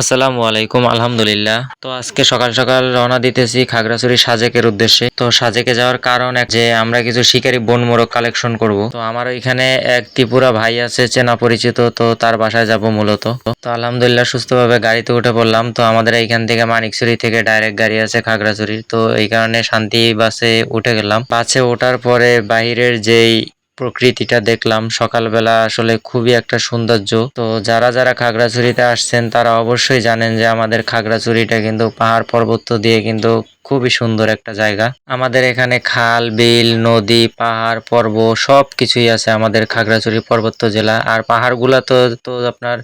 আসসালামু আলাইকুম, আলহামদুলিল্লাহ। তো আজকে সকাল সকাল রওনা দিতেছি খাগড়াছড়ি সাজেকের উদ্দেশ্যে। তো সাজেকে যাওয়ার কারণ যে আমরা কিছু শিকারি বন মোরগ কালেকশন করব। তো আমার ওইখানে এক ত্রিপুরা ভাই আছে, চেনা পরিচিত, তো তার বাসায় যাব মূলত। তো আলহামদুলিল্লাহ সুস্থভাবে গাড়িতে উঠে পড়লাম। তো আমাদের এইখান থেকে মানিকছড়ি থেকে ডাইরেক্ট গাড়ি আছে খাগড়াছড়ি তো এই কারণে শান্তি বাসে উঠে গেলাম। বাসে ওঠার পরে বাহিরের যেই প্রকৃতিটা দেখলাম। সকালবেলা আসলে খুবই একটা সৌন্দর্য। তো যারা যারা খাগড়াছড়িতে আসছেন, তারা অবশ্যই জানেন যে আমাদের খাগড়াছড়িটা কিন্তু পাহাড় পর্বত দিয়ে কিন্তু খুবই সুন্দর একটা জায়গা। আমাদের এখানে খাল, বিল, নদী, পাহাড়, পর্বত সব কিছুই আছে আমাদের খাগড়াছড়ি পার্বত্য জেলা। আর পাহাড়গুলা তো তো আপনার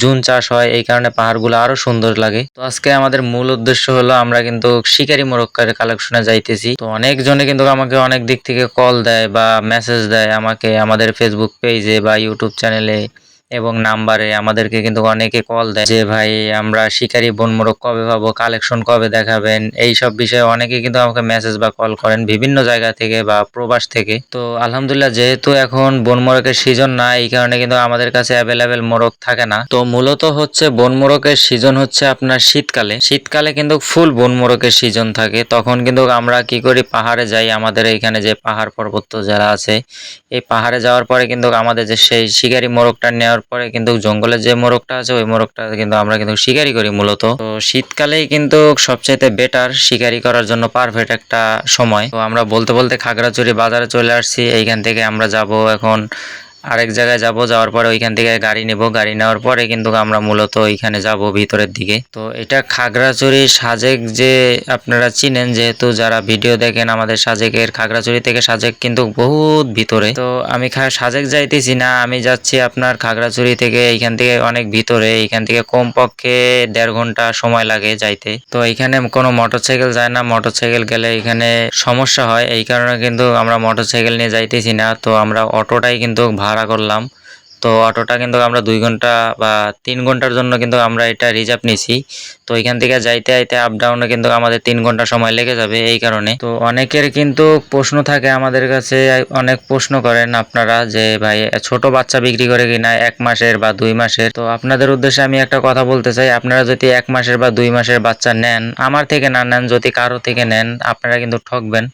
জুন চাষ হয়, এই কারণে পাহাড়গুলো আরও সুন্দর লাগে। তো আজকে আমাদের মূল উদ্দেশ্য হলো আমরা কিন্তু শিকারি মোরক্কার কালেকশনে যাইতেছি। তো অনেকজনে কিন্তু আমাকে অনেক দিক থেকে কল দেয় বা মেসেজ দেয় আমাকে আমাদের ফেসবুক পেজে বা ইউটিউব চ্যানেলে এবং নাম্বারে আমাদেরকে কিন্তু অনেকে কল দেয় যে, ভাই, আমরা শিকারি বনমোরগ কবে পাবো? কালেকশন কবে দেখাবেন? এই সব বিষয়ে অনেকে কিন্তু আমাকে মেসেজ বা কল করেন বিভিন্ন জায়গা থেকে বা প্রবাস থেকে। তো আলহামদুলিল্লাহ, যেহেতু এখন বনমোরগের সিজন না, এই কারণে কিন্তু আমাদের কাছে অ্যাভেলেবেল মোরগ থাকে না। তো মূলত হচ্ছে বনমোরগের সিজন হচ্ছে আপনার শীতকালে। শীতকালে কিন্তু ফুল বনমোরগের সিজন থাকে। তখন কিন্তু আমরা কি করি? পাহাড়ে যাই। আমাদের এইখানে যে পাহাড় পর্বত যারা আছে, এই পাহাড়ে যাওয়ার পরে কিন্তু আমাদের যে সেই শিকারি মোরগটা নেওয়ার পরে কিন্তু জঙ্গলের যে মোরগটা আছে, ওই মোরগটা কিন্তু আমরা কিন্তু শিকারি করি মূলত। তো শীতকালেই কিন্তু সবচাইতে বেটার শিকারি করার জন্য পারফেক্ট একটা সময়। তো আমরা বলতে বলতে খাগড়াছড়ি বাজারে চলে আসছি। এইখান থেকে আমরা যাব এখন আরেক জায়গায় যাব, যাওয়ার পরে ওইখান থেকে গাড়ি নেব। গাড়ি নেওয়ার পরে কিন্তু আমরা মূলত ওইখানে যাব ভিতরের দিকে। তো এটা খাগড়াছড়ি সাজেক যে আপনারা চিনেন, যেহেতু যারা ভিডিও দেখেন আমাদের সাজেকের, খাগড়াছড়ি থেকে সাজেক কিন্তু বহুত ভিতরে। তো আমি সাজেক যাইতেছি না, আমি যাচ্ছি আপনার খাগড়াছড়ি থেকে এইখান থেকে অনেক ভিতরে। এইখান থেকে কমপক্ষে দেড় ঘণ্টা সময় লাগে যাইতে। তো এইখানে কোনো মোটরসাইকেল যায় না। মোটরসাইকেল গেলে এখানে সমস্যা হয়। এই কারণে কিন্তু আমরা মোটরসাইকেল নিয়ে যাইতেছি না। তো আমরা অটোটাই কিন্তু ভাড়া করলাম। তো অটোটা কিন্তু আমরা দুই ঘণ্টা বা তিন ঘণ্টার জন্য কিন্তু আমরা এটা রিজার্ভ নিছি তো এখান থেকে যাইতে আইতে আপ ডাউনে কিন্তু আমাদের তিন ঘণ্টা সময় লেগে যাবে এই কারণে। তো অনেকের কিন্তু প্রশ্ন থাকে আমাদের কাছে, অনেক প্রশ্ন করেন আপনারা যে, ভাই, ছোট বাচ্চা বিক্রি করে কিনা এক মাসের বা দুই মাসের? তো আপনাদের উদ্দেশ্যে আমি একটা কথা বলতে চাই, আপনারা যদি এক মাসের বা দুই মাসের বাচ্চা নেন, আমার থেকে না নেন, যদি কারও থেকে নেন, আপনারা কিন্তু ঠকবেন।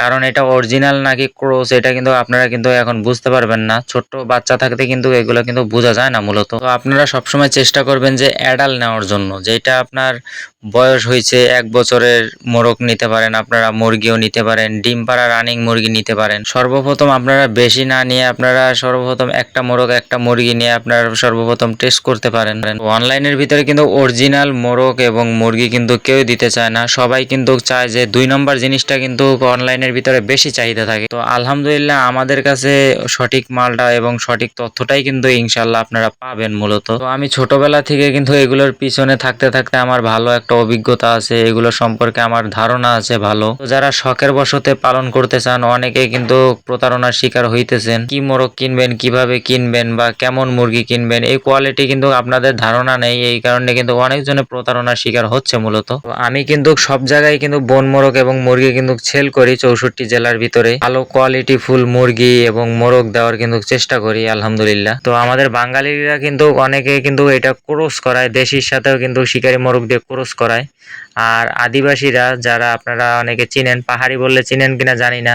কারণ এটা অরিজিনাল নাকি ক্রোস এটা কিন্তু আপনারা কিন্তু এখন বুঝতে পারবেন না। ছোট্ট বাচ্চা থাকতে কিন্তু এগুলো কিন্তু বোঝা যায় না মূলত। তো আপনারা সবসময় চেষ্টা করবেন যে অ্যাডাল নেওয়ার জন্য। যেটা আপনার বয়স হয়েছে এক বছরের মোরগ নিতে পারেন, আপনারা মুরগিও নিতে পারেন, ডিম পাড়া রানিং মুরগি নিতে পারেন। সর্বপ্রথম আপনারা বেশি না নিয়ে আপনারা সর্বপ্রথম একটা মোরগ, একটা মুরগি নিয়ে আপনারা সর্বপ্রথম টেস্ট করতে পারেন। অনলাইনের ভিতরে কিন্তু অরিজিনাল মোরগ এবং মুরগি কিন্তু কেউ দিতে চায় না। সবাই কিন্তু চায় যে দুই নম্বর জিনিসটা কিন্তু অনলাইনের ভিতরে বেশি চাহিদা থাকে। তো আলহামদুলিল্লাহ আমাদের কাছে সঠিক মালটা এবং সঠিক তথ্যটাই কিন্তু ইনশাল্লাহ আপনারা পাবেন মূলত। তো আমি ছোটবেলা থেকে কিন্তু এগুলোর পিছনে থাকতে থাকতে আমার ভালো একটা অভিজ্ঞতা আছে, এগুলো সম্পর্কে আমার ধারণা আছে ভালো। তো যারা শখের বশতে পালন করতে চান অনেকে কিন্তু প্রতারণার শিকার হইতেছেন। কি মোরগ কিনবেন, কীভাবে কিনবেন বা কেমন মুরগি কিনবেন, এই কোয়ালিটি কিন্তু আপনাদের ধারণা নেই, এই কারণে কিন্তু অনেকজনে প্রতারণার শিকার হচ্ছে মূলত। আমি কিন্তু সব জায়গায় কিন্তু বন মোরগ এবং মুরগি কিন্তু সেল করি চৌষট্টি জেলার ভিতরে। ভালো কোয়ালিটি ফুল মুরগি এবং মোরগ দেওয়ার কিন্তু চেষ্টা করি, আলহামদুলিল্লাহ। তো আমাদের বাঙালিরা কিন্তু অনেকে কিন্তু এটা ক্রস করায়, দেশির সাথেও কিন্তু শিকারি মোরগ দিয়ে ক্রস করায়। আর আদিবাসীরা যারা আপনারা অনেকে চিনেন, পাহাড়ি বললে চিনেন কিনা জানি না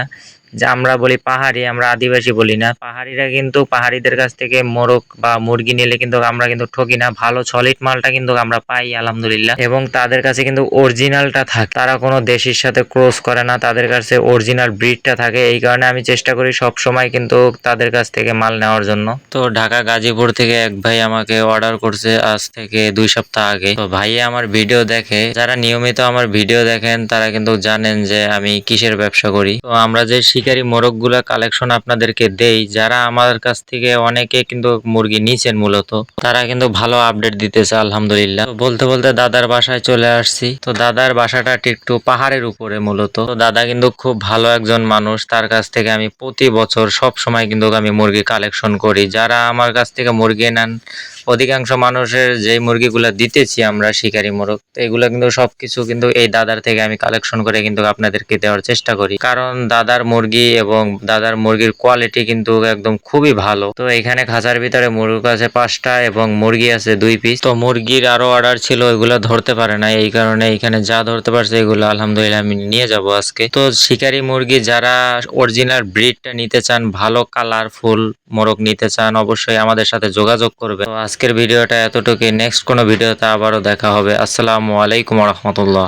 যে আমরা বলি পাহাড়ি, আমরা আদিবাসী বলি না। পাহাড়িরা কিন্তু পাহাড়িদের কাছ থেকে মোরগ বা মুরগি নিলে কিন্তু আমরা কিন্তু ঠকি না। ভালো সলিড মালটা কিন্তু আমরা পাই, আলহামদুলিল্লাহ। এবং তাদের কাছে কিন্তু অরিজিনালটা থাকে। তারা কোনো দেশের সাথে ক্রস করে না, তাদের কাছে অরিজিনাল ব্রিডটা থাকে। এই কারণে আমি চেষ্টা করি সব সময় কিন্তু তাদের কাছ থেকে মাল নেওয়ার জন্য। তো ঢাকা গাজীপুর থেকে এক ভাই আমাকে অর্ডার করছে আজ থেকে দুই সপ্তাহ আগে। তো ভাই আমার ভিডিও দেখে, যারা নিয়মিত আমার ভিডিও দেখেন, তারা কিন্তু জানেন যে আমি কিসের ব্যবসা করি। তো আমরা যে শিকারি মোরগগুলা কালেকশন আপনাদেরকে দেই। যারা আমার কাছ থেকে অনেকে কিন্তু মুরগি নিছেন মূলত, তারা কিন্তু ভালো আপডেট দিতেছে, আলহামদুলিল্লাহ। বলতে বলতে দাদার বাসায় চলে আসছি। তো দাদার বাসাটা একটু পাহাড়ের উপরে মূলত। তো দাদা কিন্তু খুব ভালো একজন মানুষ, তার কাছ থেকে আমি প্রতি বছর সব সময় কিন্তু আমি মুরগি কালেকশন করি। যারা আমার কাছ থেকে মুরগি নেন অধিকাংশ মানুষের যে মুরগিগুলো দিতেছি আমরা শিকারি মোরগ এগুলো কিন্তু সবকিছু কিন্তু এই দাদার থেকে আমি কালেকশন করে কিন্তু আপনাদেরকে দেওয়ার চেষ্টা করি। কারণ দাদার মুরগি এবং দাদার মুরগির কোয়ালিটি কিন্তু একদম খুবই ভালো। তো এখানে খাঁচার ভিতরে মুরগ আছে পাঁচটা এবং মুরগি আছে দুই পিস তো মুরগির আরও অর্ডার ছিল, এগুলো ধরতে পারে না এই কারণে এখানে যা ধরতে পারছে এগুলো আলহামদুলিল্লাহ আমি নিয়ে যাব আজকে। তো শিকারি মুরগি যারা অরিজিনাল ব্রিডটা নিতে চান, ভালো কালারফুল মোরগ নিতে চান, অবশ্যই আমাদের সাথে যোগাযোগ করবে আজকের ভিডিওটা এতটুকুই। নেক্সট কোনো ভিডিওতে আবারও দেখা হবে। আসসালামু আলাইকুম রহমতুল্লাহ।